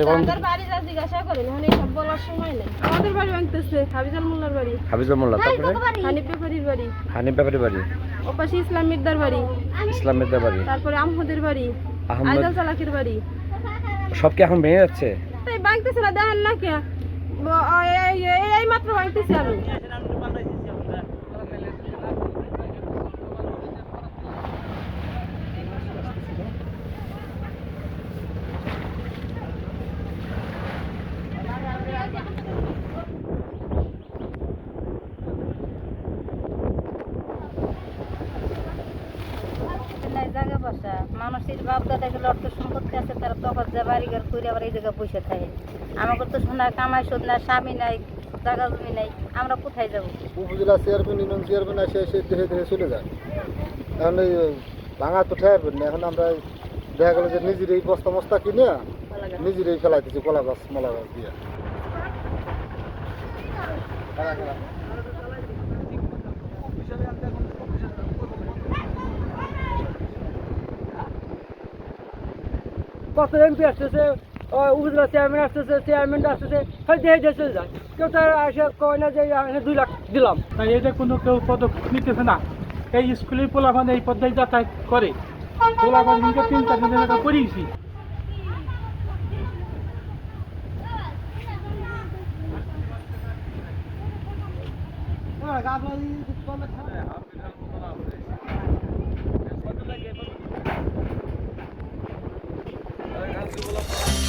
আমাদের বাড়ি যা জিজ্ঞাসা করেন এখন সময় আমাদের বাড়ি ভাঙতেছে হাবিজাল বাড়ি। তারপরে? আহমদের বাড়ি। আহমদ আইদাল চালাকের বাড়ি। সব কি এখন ভেঙে যাচ্ছে? ভাঙতেছে না দেখেন না কে। এই মাত্র ভাঙতেছি আমি জায়গা বসা মানুষের বাপ দাদা গেলে অর্থ সম্পত্তি আছে তারা তখন যা বাড়ি ঘর করে আবার এই জায়গায় বসে থাকে। আমাকে তো সোনা কামাই শোধ না স্বামী নাই জায়গা জমি নাই আমরা কোথায় যাব? উপজেলা চেয়ারম্যান ইউনিয়ন চেয়ারম্যান এসে এসে দেহে দেহে চলে যায়। এখন এই ভাঙা তো ঠেয়ারবেন না এখন আমরা দেখা গেল যে নিজের এই বস্তা মস্তা কিনে নিজেরই ফেলাই দিচ্ছি কলা গাছ মলা গাছ দিয়ে। কত এমপি আসতেছে উপজেলা চেয়ারম্যান আসতেছে চেয়ারম্যান আসতেছে খালি দিয়ে চলে যায়। কেউ তার আসে কয় না যে আমি দুই লাখ দিলাম। তাই এটা কোনো কেউ পদক্ষেপ নিতেছে না। এই স্কুলের পোলাভান এই পর্যায়ে যাতায়াত করে। পোলাভান কিন্তু তিন চার দিন এলাকা করিয়েছি হ্যাঁ Obrigado.